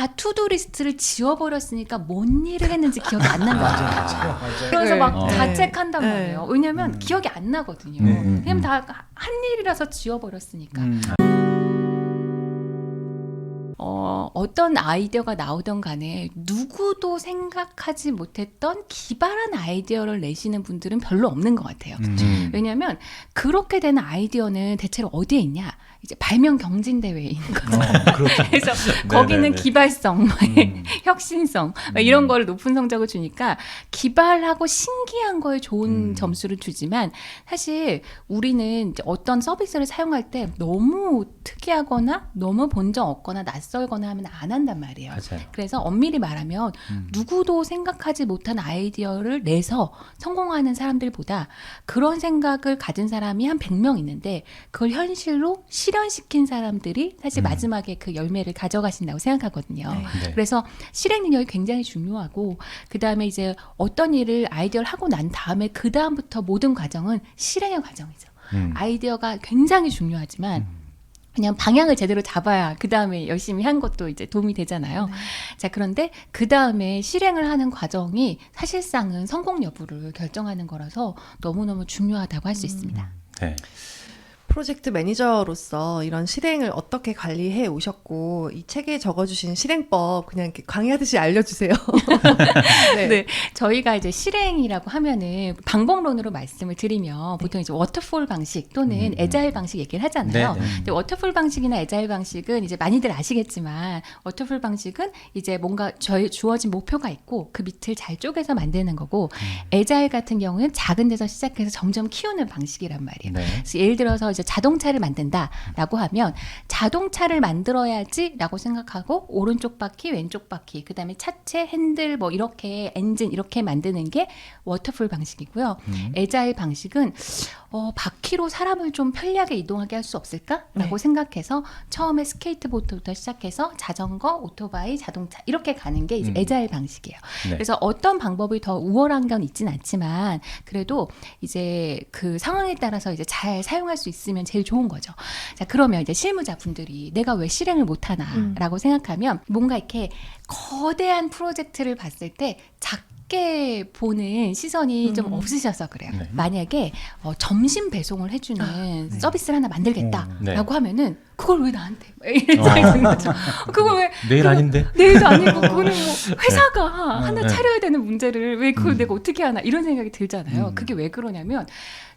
다 투두 리스트를 지워버렸으니까 뭔 일을 했는지 기억이 안 난다. 맞아요. 맞아요. 그래서 막 어. 자책한단 네. 말이에요. 왜냐면 음. 기억이 안 나거든요. 음, 음, 왜냐면 음. 다한 일이라서 지워버렸으니까. 음. 어, 어떤 아이디어가 나오던 간에 누구도 생각하지 못했던 기발한 아이디어를 내시는 분들은 별로 없는 것 같아요. 음. 왜냐하면 그렇게 된 아이디어는 대체로 어디에 있냐? 이제 발명 경진 있는 거죠. 어, 그렇죠. 그래서 거기는 네네네. 기발성, 음. 혁신성 막 음. 이런 거를 높은 성적을 주니까 기발하고 신기한 거에 좋은 음. 점수를 주지만 사실 우리는 어떤 서비스를 사용할 때 너무 특이하거나 너무 본 적 없거나 낯설거나 하면 안 한단 말이에요. 맞아요. 그래서 엄밀히 말하면 음. 누구도 생각하지 못한 아이디어를 내서 성공하는 사람들보다 그런 생각을 가진 사람이 한 100명 있는데 그걸 현실로 실현시킨 사람들이 사실 음. 마지막에 그 열매를 가져가신다고 생각하거든요. 네. 네. 그래서 실행 능력이 굉장히 중요하고 그 다음에 이제 어떤 일을 아이디어를 하고 난 다음에 그 다음부터 모든 과정은 실행의 과정이죠. 음. 아이디어가 굉장히 중요하지만 음. 그냥 방향을 제대로 잡아야 그 다음에 열심히 한 것도 이제 도움이 되잖아요. 네. 자, 그런데 그 다음에 실행을 하는 과정이 사실상은 성공 여부를 결정하는 거라서 너무너무 중요하다고 할수 있습니다. 네. 프로젝트 매니저로서 이런 실행을 어떻게 관리해 오셨고 이 책에 적어주신 실행법 그냥 이렇게 강의하듯이 알려주세요. 네. 네. 저희가 이제 실행이라고 하면은 방법론으로 말씀을 드리면 보통 이제 워터폴 방식 또는 음, 음. 에자일 방식 얘기를 하잖아요. 네, 네. 근데 워터폴 방식이나 에자일 방식은 이제 많이들 아시겠지만 워터폴 방식은 이제 뭔가 저희 주어진 목표가 있고 그 밑을 잘 쪼개서 만드는 거고 에자일 같은 경우는 작은 데서 시작해서 점점 키우는 방식이란 말이에요. 네. 그래서 예를 들어서 이제 자동차를 만든다라고 하면 자동차를 만들어야지라고 생각하고 오른쪽 바퀴, 왼쪽 바퀴, 그다음에 차체, 핸들 뭐 이렇게 엔진 이렇게 만드는 게 워터풀 방식이고요. 음. 에자일 방식은 어, 바퀴로 사람을 좀 편리하게 이동하게 할 수 없을까라고 네. 생각해서 처음에 스케이트보드부터 시작해서 자전거, 오토바이, 자동차 이렇게 가는 게 이제 음. 에자일 방식이에요. 네. 그래서 어떤 방법이 더 우월한 건 있진 않지만 그래도 이제 그 상황에 따라서 이제 잘 사용할 수 있으면 제일 좋은 거죠. 자, 그러면 이제 실무자분들이 내가 왜 실행을 못 음. 하나라고 생각하면 뭔가 이렇게 거대한 프로젝트를 봤을 때 작 게 보는 시선이 좀 음. 없으셔서 그래요. 네. 만약에 어, 점심 배송을 해주는 네. 서비스를 하나 만들겠다라고 네. 하면은 그걸 왜 나한테 이런 생각이 드는 거죠. 그걸 왜 내일 아닌데. 내일도 아니고 그거는 뭐 회사가 하나 네. 차려야 되는 문제를 왜 그걸 음. 내가 어떻게 하나 이런 생각이 들잖아요. 음. 그게 왜 그러냐면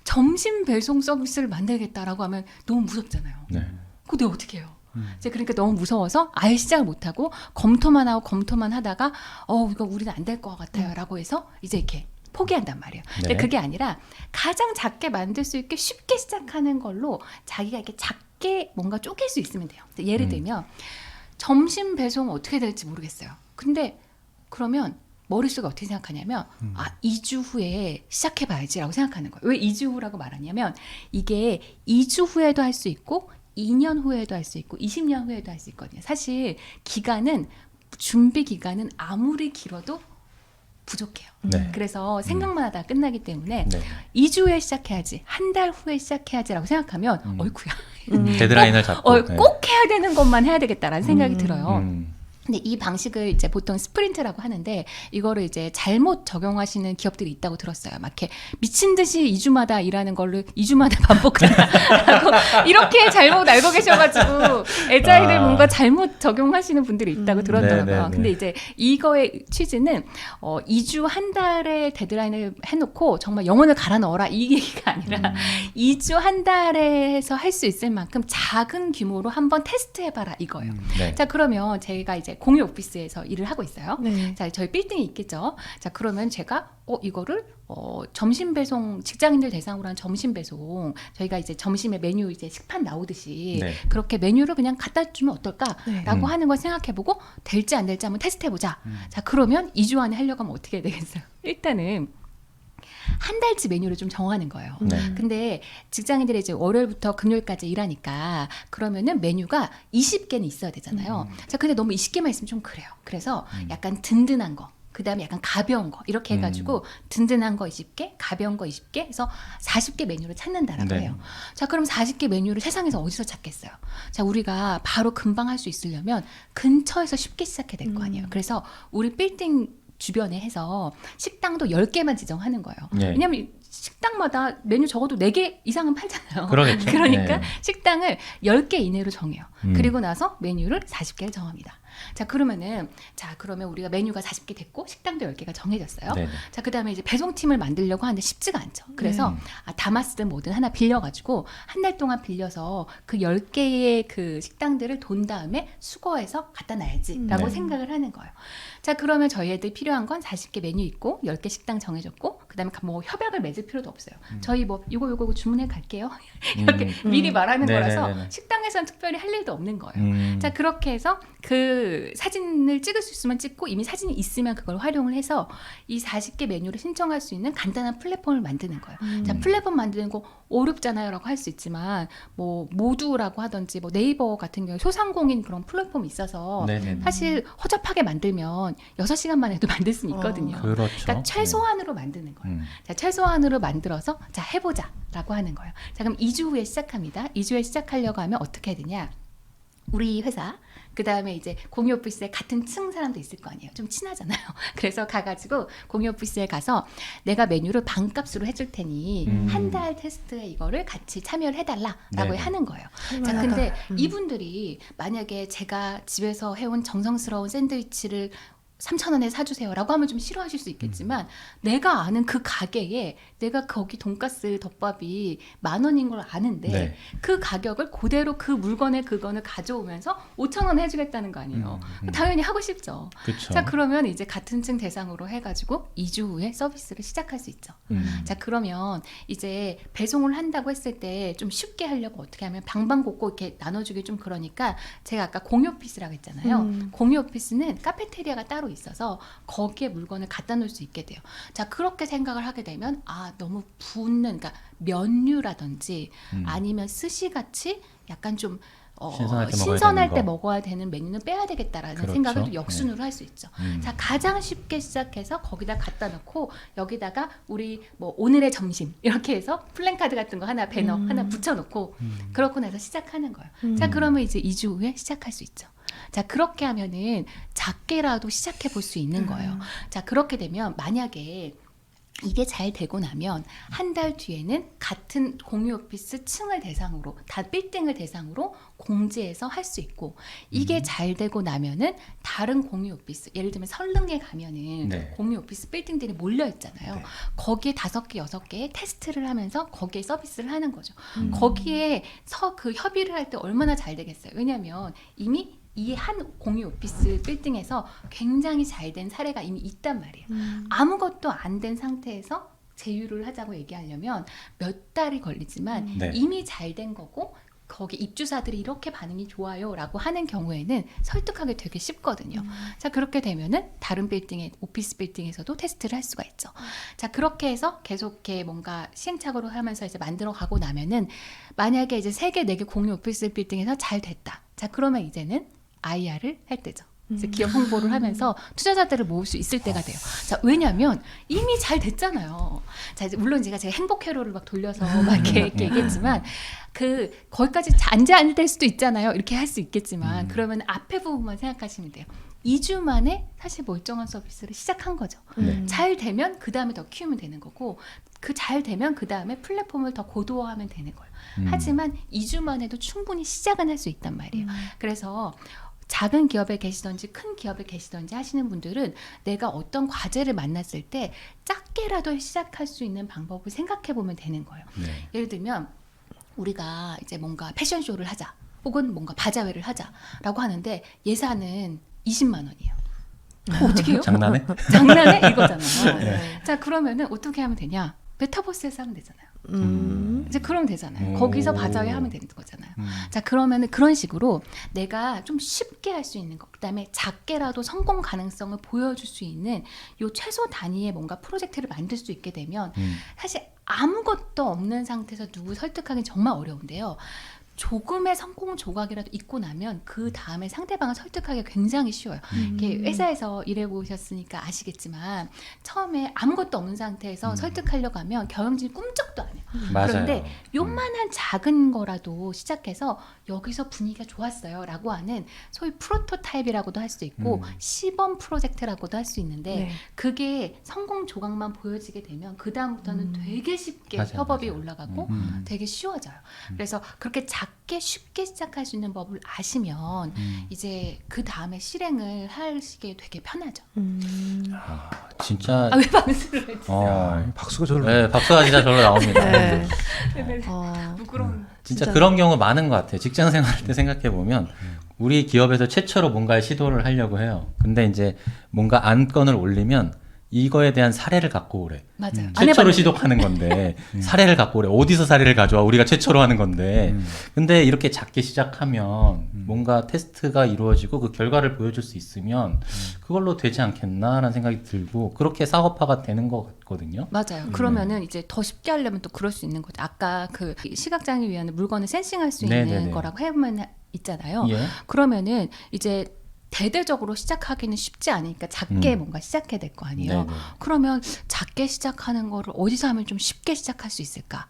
점심 배송 서비스를 만들겠다라고 하면 너무 무섭잖아요. 네. 그거 내가 어떻게 해요? 음. 이제 그러니까 너무 무서워서 아예 시작을 못 하고 검토만 하고 검토만 하다가 어 이거 우리는 안 될 것 같아요라고 해서 이제 이렇게 포기한단 말이에요. 근데 네. 그게 아니라 가장 작게 만들 수 있게 쉽게 시작하는 걸로 자기가 이렇게 작게 뭔가 쪼갤 수 있으면 돼요. 예를 음. 들면 점심 배송 어떻게 될지 모르겠어요. 근데 그러면 머릿속에 어떻게 생각하냐면 음. 아 2주 후에 시작해 봐야지라고 생각하는 거예요. 왜 2주 후라고 말하냐면 이게 2주 후에도 할 수 있고 2년 후에도 할 수 있고 20년 후에도 할 수 있거든요. 사실 기간은 준비 기간은 아무리 길어도 부족해요. 네. 그래서 생각만 하다가 끝나기 때문에 네. 2주 후에 시작해야지, 한 달 후에 시작해야지라고 생각하면 음. 어이구야, 음. 데드라인을 잡고. 어, 네. 꼭 해야 되는 것만 해야 되겠다라는 생각이 음. 들어요. 음. 근데 이 방식을 이제 보통 스프린트라고 하는데 이거를 이제 잘못 적용하시는 기업들이 있다고 들었어요. 막 이렇게 미친 듯이 2주마다 일하는 걸로 2주마다 반복한다라고 이렇게 잘못 알고 계셔가지고 에자일을 아. 뭔가 잘못 적용하시는 분들이 있다고 음. 들었더라고요. 네네네. 근데 이제 이거의 취지는 어 2주 한 달의 데드라인을 해놓고 정말 영혼을 갈아 넣어라 이 얘기가 아니라 음. 2주 한 달에서 할 수 있을 만큼 작은 규모로 한번 테스트해봐라 이거예요. 음. 네. 자 그러면 제가 이제 공유 오피스에서 일을 하고 있어요. 네. 자 저희 빌딩이 있겠죠. 자 그러면 제가 어 이거를 어 점심 배송 직장인들 대상으로 한 점심 배송 저희가 이제 점심에 메뉴 이제 식판 나오듯이 네. 그렇게 메뉴를 그냥 갖다 주면 어떨까라고 네. 음. 하는 걸 생각해보고 될지 안 될지 한번 테스트해보자. 음. 자 그러면 2주 안에 하려고 하면 어떻게 해야 되겠어요? 일단은 한 달치 메뉴를 좀 정하는 거예요. 네. 음. 근데 직장인들이 이제 월요일부터 금요일까지 일하니까 그러면은 메뉴가 20개는 있어야 되잖아요. 자, 근데 너무 20개만 있으면 좀 그래요. 그래서 음. 약간 든든한 거. 그다음에 약간 가벼운 거 이렇게 해가지고 든든한 거 20개, 가벼운 거 20개 해서 40개 메뉴를 찾는다라고 네. 해요. 자, 그럼 40개 메뉴를 세상에서 어디서 찾겠어요? 자, 우리가 바로 금방 할 수 있으려면 근처에서 쉽게 시작해야 될 거 아니에요. 그래서 우리 빌딩 주변에 해서 식당도 10개만 지정하는 거예요. 네. 왜냐면 식당마다 메뉴 적어도 4개 이상은 팔잖아요. 그러겠죠. 그러니까 네. 식당을 10개 이내로 정해요. 음. 그리고 나서 메뉴를 40개를 정합니다. 자, 그러면은 자, 그러면 우리가 메뉴가 40개 됐고 식당도 10개가 정해졌어요. 네네. 자, 그다음에 이제 배송팀을 만들려고 하는데 쉽지가 않죠. 그래서 음. 아, 다마스든 뭐든 하나 빌려 가지고 한 달 동안 빌려서 그 10개의 그 식당들을 돈 다음에 수거해서 갖다 놔야지라고 네. 생각을 하는 거예요. 자, 그러면 저희 애들 필요한 건 40개 메뉴 있고 10개 식당 정해졌고 그다음에 뭐 협약을 맺을 필요도 없어요. 저희 뭐 이거 요거 주문해 갈게요. 이렇게 음. 미리 말하는 네네네네. 거라서 식당에서는 특별히 할 일도 없는 거예요. 음. 자 그렇게 해서 그 사진을 찍을 수 있으면 찍고 이미 사진이 있으면 그걸 활용을 해서 이 40개 메뉴를 신청할 수 있는 간단한 플랫폼을 만드는 거예요. 음. 자 플랫폼 만드는 거 어렵잖아요라고 할 수 있지만 뭐 모두라고 하든지 뭐 네이버 같은 경우 소상공인 그런 플랫폼이 있어서 네네. 사실 허접하게 만들면 6시간만 해도 만들 수는 있거든요. 어. 그렇죠. 그러니까 최소한으로 만드는 거예요. 음. 자, 최소한으로 만들어서 자, 해보자라고 하는 거예요. 자, 그럼 2주 후에 시작합니다. 2주 후에 시작하려고 하면 어떻게 해야 되냐? 우리 회사 그 다음에 이제 공유 오피스에 같은 층 사람도 있을 거 아니에요. 좀 친하잖아요. 그래서 가가지고 공유 오피스에 가서 내가 메뉴를 반값으로 해줄 테니 음. 한달 테스트에 이거를 같이 참여를 해달라라고 네네. 하는 거예요. 자, 할만하다. 근데 음. 이분들이 만약에 제가 집에서 해온 정성스러운 샌드위치를 3천 원에 사주세요라고 하면 좀 싫어하실 수 있겠지만 내가 아는 그 가게에 내가 거기 돈가스 덮밥이 만 원인 걸 아는데 네. 그 가격을 그대로 그 물건의 그거는 가져오면서 5천 원 해주겠다는 거 아니에요. 음, 음. 당연히 하고 싶죠. 그렇죠. 자 그러면 이제 같은 층 대상으로 해가지고 2주 후에 서비스를 시작할 수 있죠. 음. 자 그러면 이제 배송을 한다고 했을 때 좀 쉽게 하려고 어떻게 하면 방방곡곡 이렇게 나눠주기 좀 그러니까 제가 아까 공유 오피스라고 했잖아요. 음. 공유 오피스는 카페테리아가 따로 있어서 거기에 물건을 갖다 놓을 수 있게 돼요. 자 그렇게 생각을 하게 되면 아 너무 붓는 그러니까 면류라든지 음. 아니면 스시 같이 약간 좀 어, 신선할 때 먹어야 신선할 되는 때 거. 먹어야 되는 메뉴는 빼야 되겠다라는 그렇죠. 생각을 또 역순으로 할수 있죠. 음. 자 가장 쉽게 시작해서 거기다 갖다 놓고 여기다가 우리 뭐 오늘의 점심 이렇게 해서 플랜카드 같은 거 하나 배너 음. 하나 붙여놓고 음. 그렇고 나서 시작하는 거예요. 음. 자 그러면 이제 2주 후에 시작할 수 있죠. 자 그렇게 하면은 작게라도 시작해 볼 수 있는 거예요. 음. 자 그렇게 되면 만약에 이게 잘 되고 나면 한 달 뒤에는 같은 공유 오피스 층을 대상으로 다 빌딩을 대상으로 공지해서 할 수 있고 이게 음. 잘 되고 나면은 다른 공유 오피스 예를 들면 설릉에 가면은 네. 공유 오피스 빌딩들이 몰려 있잖아요. 네. 거기에 다섯 개 여섯 개 테스트를 하면서 거기에 서비스를 하는 거죠. 음. 거기에 서 그 협의를 할 때 얼마나 잘 되겠어요. 왜냐하면 이미 이 한 공유 오피스 빌딩에서 굉장히 잘 된 사례가 이미 있단 말이에요. 음. 아무것도 안 된 상태에서 제휴를 하자고 얘기하려면 몇 달이 걸리지만 음. 네. 이미 잘 된 거고 거기 입주자들이 이렇게 반응이 좋아요라고 하는 경우에는 설득하기 되게 쉽거든요. 음. 자 그렇게 되면은 다른 빌딩에 오피스 빌딩에서도 테스트를 할 수가 있죠. 자 그렇게 해서 계속 이렇게 뭔가 시행착오를 하면서 이제 만들어 가고 나면은 만약에 이제 세 개 네 개 공유 오피스 빌딩에서 잘 됐다. 자 그러면 이제는 IR을 할 때죠. 이제 음. 기업 홍보를 하면서 투자자들을 모을 수 있을 때가 돼요. 자, 왜냐하면 이미 잘 됐잖아요. 자, 이제 물론 제가 제가 행복 회로를 막 돌려서 막 이렇게, 이렇게 얘기했지만 그 거기까지 안돼 안될 수도 있잖아요. 이렇게 할 수 있겠지만 음. 그러면 앞에 부분만 생각하시면 돼요. 2주 만에 사실 멀쩡한 서비스를 시작한 거죠. 음. 잘 되면 그 다음에 더 키우면 되는 거고 그 잘 되면 그 다음에 플랫폼을 더 고도화하면 되는 거예요. 음. 하지만 2주만 해도 충분히 시작은 할 수 있단 말이에요. 음. 그래서 작은 기업에 계시던지 큰 기업에 계시던지 하시는 분들은 내가 어떤 과제를 만났을 때 작게라도 시작할 수 있는 방법을 생각해 보면 되는 거예요. 네. 예를 들면 우리가 이제 뭔가 패션쇼를 하자 혹은 뭔가 바자회를 하자라고 하는데 예산은 20만 원이에요. 그럼 어떻게 해요? 장난해? 장난해? 이거잖아요. 네. 자 그러면은 어떻게 하면 되냐? 메타버스에서 하면 되잖아요. 음. 이제 그러면 되잖아요. 오. 거기서 바자회 하면 되는 거잖아요. 음. 자 그러면은 그런 식으로 내가 좀 쉽게 할 수 있는 것 그다음에 작게라도 성공 가능성을 보여줄 수 있는 요 최소 단위의 뭔가 프로젝트를 만들 수 있게 되면 음. 사실 아무것도 없는 상태에서 누구 설득하기 정말 어려운데요. 조금의 성공 조각이라도 있고 나면 그 다음에 상대방을 설득하기 굉장히 쉬워요. 음. 이렇게 회사에서 일해 보셨으니까 아시겠지만 처음에 아무것도 없는 상태에서 음. 설득하려고 하면 경영진이 꿈쩍도 안 해요. 맞아요. 그런데 요만한 작은 거라도 시작해서 여기서 분위기가 좋았어요 라고 하는 소위 프로토타입이라고도 할 수 있고 음. 시범 프로젝트라고도 할 수 있는데 네. 그게 성공 조각만 보여지게 되면 그 다음부터는 음. 되게 쉽게 맞아요, 협업이 맞아요. 올라가고 음. 되게 쉬워져요. 음. 그래서 그렇게 작게 쉽게 시작할 수 있는 법을 아시면 음. 이제 그 다음에 실행을 하시게 되게 편하죠. 음. 아, 진짜 아 왜 방수를 했지? 어, 야, 박수가 저를 네, 박수가 진짜 절로 나옵니다. 네. 네. 어, 부끄러운. 진짜 진짜. 그런 경우 많은 것 같아요. 직장 생활할 때 생각해 보면 우리 기업에서 최초로 뭔가 시도를 하려고 해요. 근데 이제 뭔가 안건을 올리면 이거에 대한 사례를 갖고 오래. 맞아요. 음. 안 최초로. 시도하는 건데 사례를 갖고 오래. 어디서 사례를 가져와? 우리가 최초로 하는 건데. 음. 근데 이렇게 작게 시작하면 음. 뭔가 테스트가 이루어지고 그 결과를 보여줄 수 있으면 그걸로 되지 않겠나라는 생각이 들고 그렇게 사업화가 되는 것 같거든요. 맞아요. 음. 그러면은 이제 더 쉽게 하려면 또 그럴 수 있는 거죠. 아까 그 시각장애 위한 물건을 센싱할 수 있는 네네네. 거라고 해보면 있잖아요. 예. 그러면은 이제 대대적으로 시작하기는 쉽지 않으니까 작게 음. 뭔가 시작해야 될 거 아니에요. 네네. 그러면 작게 시작하는 거를 어디서 하면 좀 쉽게 시작할 수 있을까?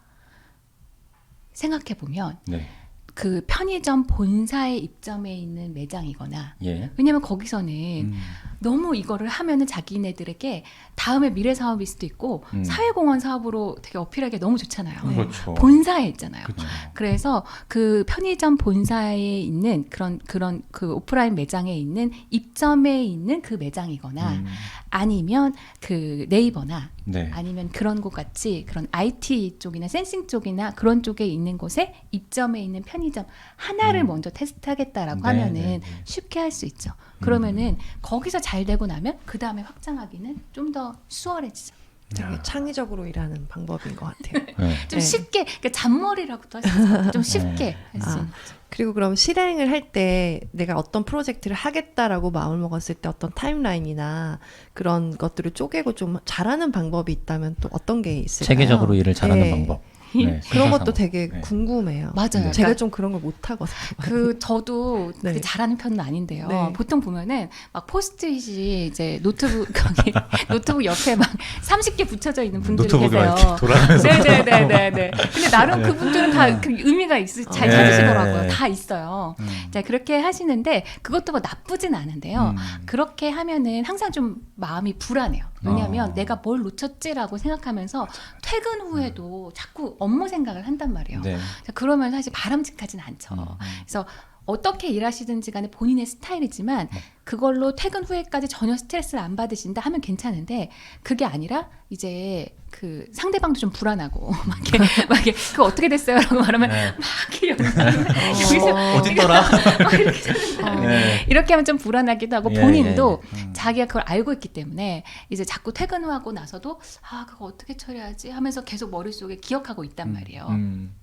생각해 보면 네. 그 편의점 본사에 입점해 있는 매장이거나 예. 왜냐면 거기서는 음. 너무 이거를 하면은 자기네들에게 다음에 미래 사업일 수도 있고 음. 사회공헌 사업으로 되게 어필하기 너무 좋잖아요. 그렇죠. 본사에 있잖아요. 그렇죠. 그래서 그 편의점 본사에 있는 그런 그런 그 오프라인 매장에 있는 입점에 있는 그 매장이거나 음. 아니면 그 네이버나 네. 아니면 그런 곳 같이 그런 IT 쪽이나 센싱 쪽이나 그런 쪽에 있는 곳에 입점에 있는 편의점 하나를 음. 먼저 테스트하겠다라고 네, 하면은 네, 네. 쉽게 할 수 있죠. 그러면은 거기서 잘 되고 나면 그 다음에 확장하기는 좀 더 수월해지죠. 되게 창의적으로 일하는 방법인 것 같아요. 네. 좀 네. 쉽게 그러니까 잔머리라고도 있어요. 좀 쉽게 할수 아. 있는. 그리고 그럼 실행을 할 때 내가 어떤 프로젝트를 하겠다라고 마음을 먹었을 때 어떤 타임라인이나 그런 것들을 쪼개고 좀 잘하는 방법이 있다면 또 어떤 게 있을까요? 체계적으로 일을 잘하는 네. 방법. 네, 그런. 것도 되게 네. 궁금해요. 맞아요. 제가 그러니까 좀 그런 걸 못하거든요. 그 저도 네. 잘하는 편은 아닌데요. 네. 보통 보면은 막 포스트잇이 이제 노트북 거기 노트북 옆에 막 30개 붙여져 있는 분들이 계세요. 이렇게 돌아가면서 네네네네. 근데 나름 그분들은 다 그 의미가 있, 잘 네. 찾으시더라고요. 다 있어요. 음. 자 그렇게 하시는데 그것도 뭐 나쁘진 않은데요. 음. 그렇게 하면은 항상 좀 마음이 불안해요. 왜냐하면 어. 내가 뭘 놓쳤지라고 생각하면서 퇴근 후에도 자꾸 업무 생각을 한단 말이에요. 네. 자, 그러면 사실 바람직하진 않죠. 음. 그래서 어떻게 일하시든지 간에 본인의 스타일이지만 네. 그걸로 퇴근 후에까지 전혀 스트레스를 안 받으신다 하면 괜찮은데 그게 아니라 이제 그 상대방도 좀 불안하고 막 이렇게 막 이렇게 그거 어떻게 됐어요 라고 말하면 네. 막 이렇게 연락을 여기서 어딨더라? 막 이렇게 어. 네. 이렇게 하면 좀 불안하기도 하고 예, 본인도 예, 예. 음. 자기가 그걸 알고 있기 때문에 이제 자꾸 퇴근 후하고 나서도 아 그거 어떻게 처리하지 하면서 계속 머릿속에 기억하고 있단 말이에요. 음.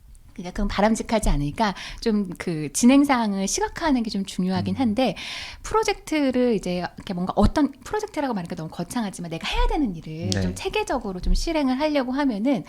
그러니까 그건 바람직하지 않으니까 좀 그 진행 사항을 시각화하는 게 좀 중요하긴 한데 프로젝트를 이제 이렇게 뭔가 어떤 프로젝트라고 말하니까 너무 거창하지만 내가 해야 되는 일을 네. 좀 체계적으로 좀 실행을 하려고 하면은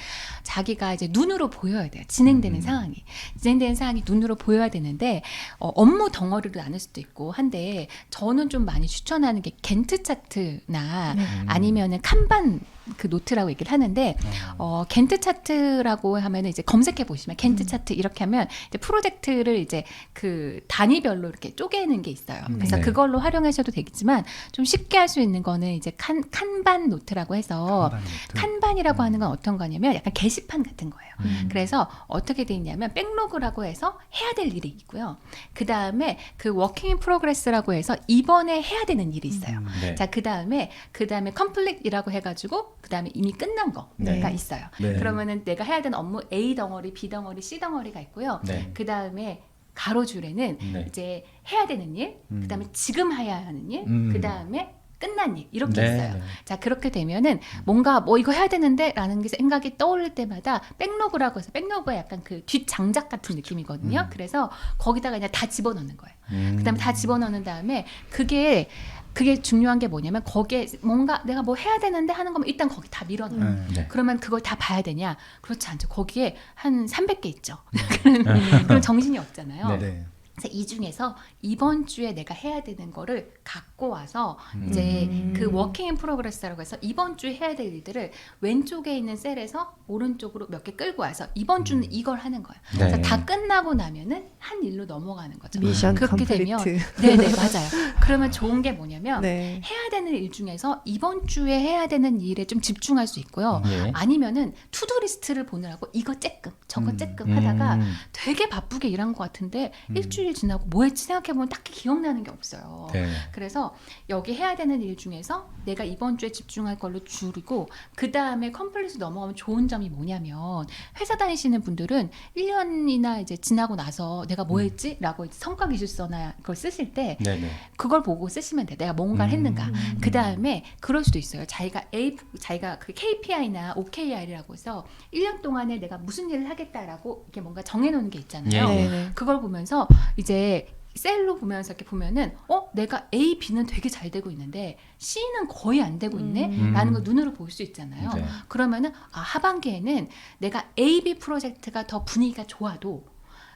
자기가 이제 눈으로 보여야 돼요. 진행되는 음. 상황이 진행되는 상황이 눈으로 보여야 되는데 어, 업무 덩어리로 나눌 수도 있고 한데 저는 좀 많이 추천하는 게 겐트 차트나 네. 아니면은 칸반 그 노트라고 얘기를 하는데 어, 겐트 차트라고 하면 이제 검색해 보시면 겐트 차트 이렇게 하면 이제 프로젝트를 이제 그 단위별로 이렇게 쪼개는 게 있어요. 음, 그래서 네. 그걸로 활용하셔도 되겠지만 좀 쉽게 할 수 있는 거는 이제 칸 칸반 노트라고 해서 칸반 음. 하는 건 어떤 거냐면 약간 게시판 같은 거예요. 음. 그래서 어떻게 돼 있냐면 백로그라고 해서 해야 될 일이 있고요. 그 다음에 그 워킹 인 프로그레스라고 해서 이번에 해야 되는 일이 있어요. 음. 네. 자, 그 다음에, 그 다음에 컴플릿이라고 해가지고, 그 다음에 이미 끝난 거가 네. 있어요. 네. 그러면은 내가 해야 되는 업무 A 덩어리, B 덩어리, C 덩어리가 있고요. 네. 그 다음에 가로줄에는 네. 이제 해야 되는 일, 음. 그 다음에 지금 해야 하는 일, 음. 그 다음에 끝난 일, 이렇게 네, 있어요. 네. 자, 그렇게 되면은 뭔가 뭐 이거 해야 되는데 라는 게 생각이 떠오를 때마다 백로그라고 해서 백로그가 약간 그 뒷장작 같은 느낌이거든요. 음. 그래서 거기다가 그냥 다 집어넣는 거예요. 음. 그다음에 다 집어넣는 다음에 그게 그게 중요한 게 뭐냐면 거기에 뭔가 내가 뭐 해야 되는데 하는 거면 일단 거기 다 밀어넣어. 네. 네. 그러면 그걸 다 봐야 되냐? 그렇지 않죠. 거기에 한 300개 있죠. 그럼 그럼 정신이 없잖아요. 네. 네. 이 중에서 이번 주에 내가 해야 되는 거를 갖고 와서 음. 이제 음. 그 워킹 인 프로그레스라고 해서 이번 주에 해야 될 일들을 왼쪽에 있는 셀에서 오른쪽으로 몇 개 끌고 와서 이번 주는 이걸 하는 거예요. 네. 그래서 다 끝나고 나면은 한 일로 넘어가는 거죠. 미션 그렇게 컴플리트. 되면 네 네 맞아요. 그러면 좋은 게 뭐냐면 네. 해야 되는 일 중에서 이번 주에 해야 되는 일에 좀 집중할 수 있고요. 예. 아니면은 투두 리스트를 보느라고 이거 쬐끔 저거 음. 쬐끔 하다가 음. 되게 바쁘게 일한 것 같은데 음. 일 주일 지나고 뭐 했지 생각해보면 딱히 기억나는 게 없어요. 네. 그래서 여기 해야 되는 일 중에서 내가 이번 주에 집중할 걸로 줄이고 그 다음에 컴플리트 넘어가면 좋은 점이 뭐냐면 회사 다니시는 분들은 1년이나 이제 지나고 나서 내가 뭐 음. 했지? 라고 성과 기술서나 그걸 쓰실 때 네. 네. 그걸 보고 쓰시면 돼. 내가 뭔가를 음. 했는가. 음. 그 다음에 그럴 수도 있어요. 자기가 A, 자기가 그 KPI나 OKR이라고 해서 1년 동안에 내가 무슨 일을 하겠다라고 이렇게 뭔가 정해놓는 게 있잖아요. 네. 그걸 보면서 이제 셀로 보면서 이렇게 보면은 어 내가 A, B는 되게 잘 되고 있는데 C는 거의 안 되고 있네라는 음. 걸 눈으로 볼 수 있잖아요. 네. 그러면은 아 하반기에는 내가 A, B 프로젝트가 더 분위기가 좋아도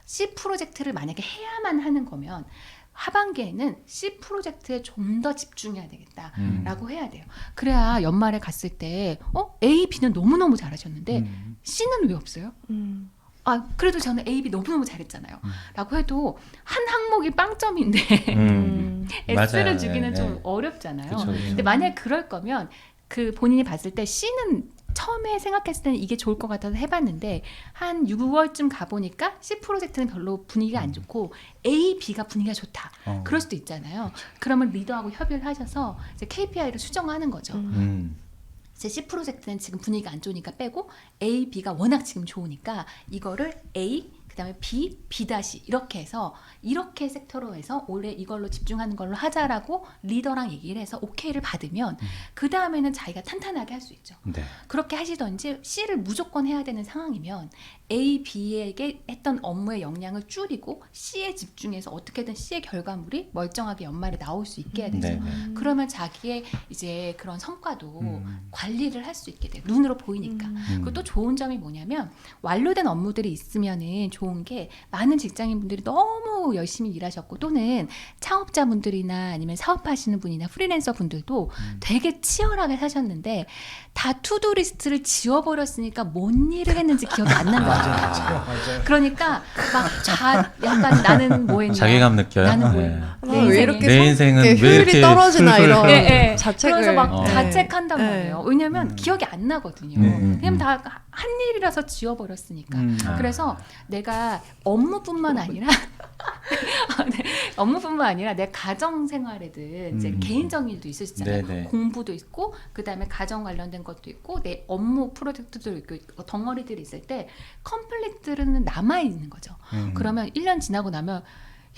C 프로젝트를 만약에 해야만 하는 거면 하반기에는 C 프로젝트에 좀 더 집중해야 되겠다라고 음. 해야 돼요. 그래야 연말에 갔을 때 어 A, B는 너무 너무 잘하셨는데 음. C는 왜 없어요? 음. 아 그래도 저는 A, B 너무 너무 잘했잖아요. 음. 라고 해도 한 항목이 빵점인데 음. S를 맞아요. 주기는 예, 좀 예. 어렵잖아요. 그쵸, 그쵸. 근데 만약 그럴 거면 그 본인이 봤을 때 C는 처음에 생각했을 때는 이게 좋을 것 같아서 해봤는데 한 6월쯤 가보니까 C 프로젝트는 별로 분위기가 안 좋고 A, B가 분위기가 좋다. 어. 그럴 수도 있잖아요. 그러면 리더하고 협의를 하셔서 이제 KPI를 수정하는 거죠. 음. 음. 제 C 프로젝트는 지금 분위기가 안 좋으니까 빼고 A, B가 워낙 지금 좋으니까 이거를 A 그다음에 B, B 다시 이렇게 해서 이렇게 섹터로 해서 올해 이걸로 집중하는 걸로 하자라고 리더랑 얘기를 해서 오케이를 받으면 그 다음에는 자기가 탄탄하게 할 수 있죠. 네. 그렇게 하시던지 C를 무조건 해야 되는 상황이면 A, B에게 했던 업무의 영향을 줄이고 C에 집중해서 어떻게든 C의 결과물이 멀쩡하게 연말에 나올 수 있게 해야 되죠. 네. 네. 그러면 자기의 이제 그런 성과도 음. 관리를 할 수 있게 돼요. 눈으로 보이니까. 음. 그리고 또 좋은 점이 뭐냐면 완료된 업무들이 있으면은 좋은 게 많은 직장인 분들이 너무 열심히 일하셨고 또는 창업자분들이나 아니면 사업하시는 분이나 프리랜서 분들도 음. 되게 치열하게 사셨는데 다 투두 리스트를 지워버렸으니까 뭔 일을 했는지 기억이 안 난다. 맞아요. 맞아요. 그러니까 막 자, 약간 나는 뭐 했냐. 자괴감 느껴요. 나는 뭐 네. 아, 내 왜. 이렇게 내 성- 인생은 네, 왜 효율이 이렇게 떨어지나 술술- 이런 예, 예. 자책을 그래서 막 어. 자책한단 네. 말이에요. 왜냐면 음. 기억이 안 나거든요. 네. 음, 왜냐면 음. 다한 일이라서 지워버렸으니까. 음. 아. 그래서 내가 업무뿐만 아니라 네, 업무뿐만 아니라 내 가정 생활에든 이제 음. 개인적인 일도 있으시잖아요. 네네. 공부도 있고 그다음에 가정 관련된 것도 있고 내 업무 프로젝트도 있고 덩어리들이 있을 때 컴플리트는 남아 있는 거죠. 음. 그러면 1년 지나고 나면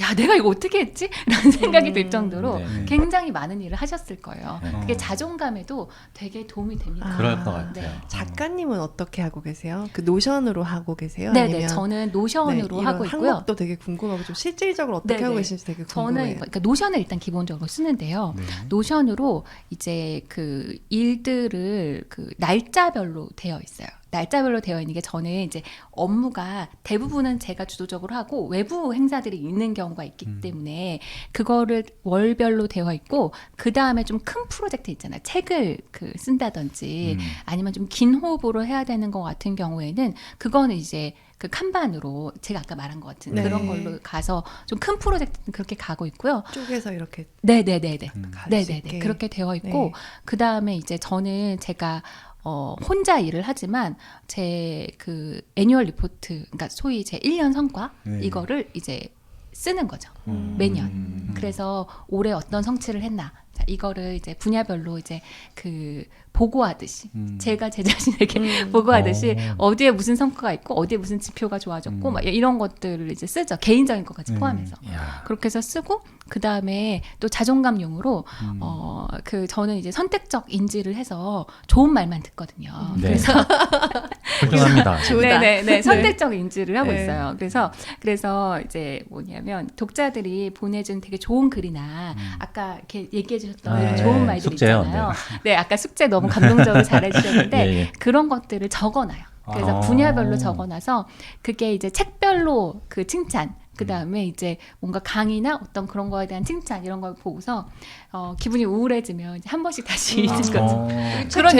야, 내가 이거 어떻게 했지? 라는 생각이 들 음. 정도로 네. 굉장히 많은 일을 하셨을 거예요. 네. 그게 어. 자존감에도 되게 도움이 됩니다. 아. 그럴 것 같아요. 네. 작가님은 어떻게 하고 계세요? 그 노션으로 하고 계세요? 네, 네. 아니면 저는 노션으로 네, 하고 있고요. 항목도 되게 궁금하고 좀 실질적으로 어떻게 네, 하고 네. 계신지 되게 저는 궁금해요. 그러니까 노션을 일단 기본적으로 쓰는데요. 네. 노션으로 이제 그 일들을 그 날짜별로 되어 있어요. 날짜별로 되어 있는 게 저는 이제 업무가 대부분은 제가 주도적으로 하고 외부 행사들이 있는 경우가 있기 음. 때문에 그거를 월별로 되어 있고 그 다음에 좀 큰 프로젝트 있잖아요. 책을 그 쓴다든지 음. 아니면 좀 긴 호흡으로 해야 되는 것 같은 경우에는 그거는 이제 그 칸반으로 제가 아까 말한 것 같은 네. 그런 걸로 가서 좀 큰 프로젝트는 그렇게 가고 있고요. 쪼개서 이렇게 네네네네. 음. 갈수 네네네. 있게. 그렇게 되어 있고, 네. 그 다음에 이제 저는 제가 어, 혼자 일을 하지만 제 그 애뉴얼 리포트, 그러니까 소위 제 1년 성과 네. 이거를 이제 쓰는 거죠. 음. 매년. 음. 그래서 올해 어떤 성취를 했나. 자, 이거를 이제 분야별로 이제 그 보고하듯이 음. 제가 제 자신에게 음. 보고하듯이 어. 어디에 무슨 성과가 있고 어디에 무슨 지표가 좋아졌고 음. 막 이런 것들을 이제 쓰죠. 개인적인 것까지 음. 포함해서. 야. 그렇게 해서 쓰고 그 다음에 또 자존감용으로 음. 어그 저는 이제 선택적 인지를 해서 좋은 말만 듣거든요. 음. 네. 그래서. 좋다. 네네네 선택적 인지를 하고 네. 있어요. 그래서 그래서 이제 뭐냐면 독자들이 보내준 되게 좋은 글이나 음. 아까 이렇게 얘기해 해주셨던 아, 그런 네. 좋은 말들 숙제요? 있잖아요. 네. 아까 숙제 너무 감동적으로 잘해주셨는데 예, 예. 그런 것들을 적어놔요. 그래서 아. 분야별로 적어놔서 그게 이제 책별로 그 칭찬, 그 다음에 이제 뭔가 강의나 어떤 그런 거에 대한 칭찬 이런 걸 보고서 어, 기분이 우울해지면 한 번씩 다시 읽는 거죠. 어. 그런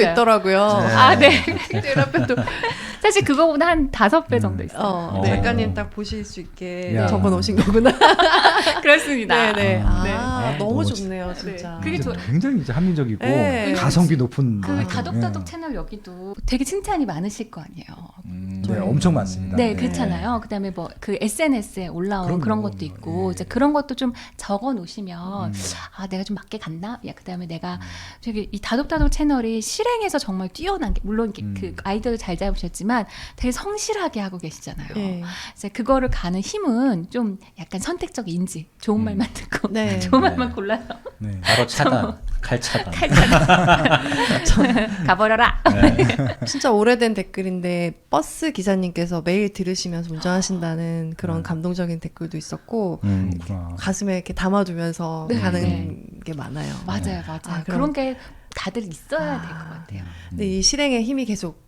있어요. 있더라고요. 아, 네. 제일 앞에도 사실 그거보다 한 다섯 배 정도 있어요. 어, 어. 작가님 딱 보실 수 있게 야. 적어 놓으신 거구나. 그렇습니다. 네네. 아. 아, 네. 너무 어, 좋네요, 진짜. 그게 이제 좋- 굉장히 이제 합리적이고 네. 가성비 높은 그 아, 다독다독 예. 채널 여기도 되게 칭찬이 많으실 거 아니에요. 음, 네, 엄청 많습니다. 네, 그렇잖아요. 그다음에 뭐 그 SNS에 올라온. 그런 것도 있고 예. 이제 그런 것도 좀 적어 놓으시면 음. 아 내가 좀 맞게 갔나? 야 그다음에 내가 되게 이 다독다독 채널이 실행에서 정말 뛰어난 게 물론 이렇게 음. 그 아이디어도 잘 잡으셨지만 되게 성실하게 하고 계시잖아요. 네. 이제 그거를 가는 힘은 좀 약간 선택적 인지 좋은 음. 말만 듣고 네. 좋은 네. 말만 골라서 네. 바로 차단, 칼 차단. 가버려라. 진짜 오래된 댓글인데 버스 기사님께서 매일 들으시면서 운전하신다는 그런 음. 감동적인 댓글도 있었고 음. 가슴에 이렇게 담아두면서 네, 가는 네. 게 많아요. 맞아요, 맞아요. 아, 그런 게 다들 있어야 아. 될것 같아요. 근데 이 실행에 힘이 계속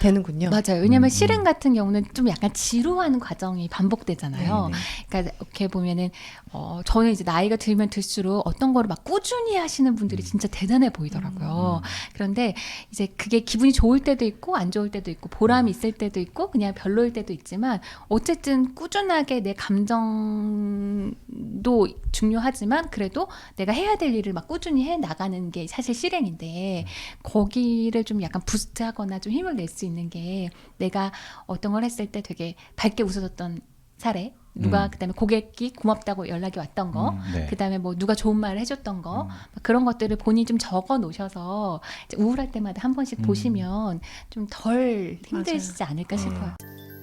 되는군요. 맞아요. 왜냐하면 음, 실행 같은 경우는 좀 약간 지루한 과정이 반복되잖아요. 네, 네. 그러니까 이렇게 보면은 어 저는 이제 나이가 들면 들수록 어떤 거를 막 꾸준히 하시는 음. 분들이 진짜 대단해 보이더라고요. 그런데 이제 그게 기분이 좋을 때도 있고 안 좋을 때도 있고 보람이 있을 때도 있고 그냥 별로일 때도 있지만 어쨌든 꾸준하게 내 감정도 중요하지만 그래도 내가 해야 될 일을 막 꾸준히 해 나가는 게 사실 실행인데 거기를 좀 약간 부스트하거나 좀 힘을 낼 수 있는 게 내가 어떤 걸 했을 때 되게 밝게 웃어줬던 사례 누가 음. 그다음에 고객이 고맙다고 연락이 왔던 거 음, 네. 그다음에 뭐 누가 좋은 말을 해줬던 거 음. 막 그런 것들을 본인이 좀 적어 놓으셔서 우울할 때마다 한 번씩 음. 보시면 좀 덜 힘드시지 않을까 음. 싶어요.